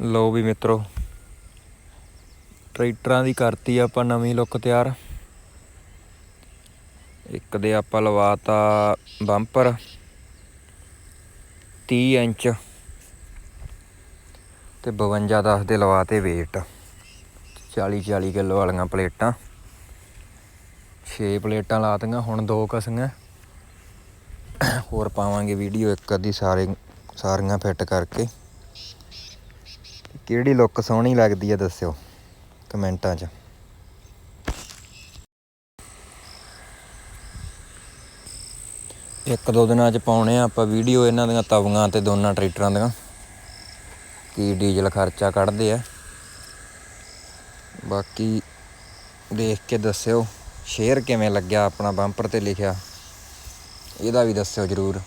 ਲੋ ਵੀ ਮਿੱਤਰੋ, ਟਰੈਕਟਰਾਂ ਦੀ ਕਰਤੀ ਆਪਾਂ ਨਵੀਂ ਲੁੱਕ ਤਿਆਰ। ਇੱਕ ਦੇ ਆਪਾਂ ਲਵਾਤਾ ਬੰਪਰ 30 ਇੰਚ ਤੇ 52 10 ਦੇ ਲਵਾਤੇ weight 40 40 ਕਿਲੋ ਵਾਲੀਆਂ ਪਲੇਟਾਂ। 6 ਪਲੇਟਾਂ ਲਾਤੀਆਂ, ਹੁਣ ਦੋ ਕਸੀਆਂ। ਹੋਰ ਪਾਵਾਂਗੇ ਵੀਡੀਓ ਇੱਕ ਅੱਧੀ ਸਾਰੇ ਸਾਰੀਆਂ ਫਿੱਟ ਕਰਕੇ। ਕਿਹੜੀ ਲੁੱਕ ਸੋਹਣੀ ਲੱਗਦੀ ਹੈ ਦੱਸਿਓ, ਕਮੈਂਟਾਂ 'ਚ। ਇੱਕ ਦੋ ਦਿਨਾਂ 'ਚ ਪਾਉਣੇ ਆ ਆਪਾਂ ਵੀਡੀਓ ਇਹਨਾਂ ਦੀਆਂ ਤਵੀਆਂ ਤੇ ਦੋਨਾਂ ਟਰੈਕਟਰਾਂ ਦੀਆਂ। ਕੀ ਡੀਜ਼ਲ ਖਰਚਾ ਕੱਢਦੇ ਆ। ਬਾਕੀ ਦੇਖ ਕੇ ਦੱਸਿਓ, ਸ਼ੇਅਰ ਕਿਵੇਂ ਲੱਗਿਆ ਆਪਣਾ ਬੰਪਰ ਤੇ ਲਿਖਿਆ। ਇਹਦਾ ਵੀ ਦੱਸਿਓ ਜਰੂਰ।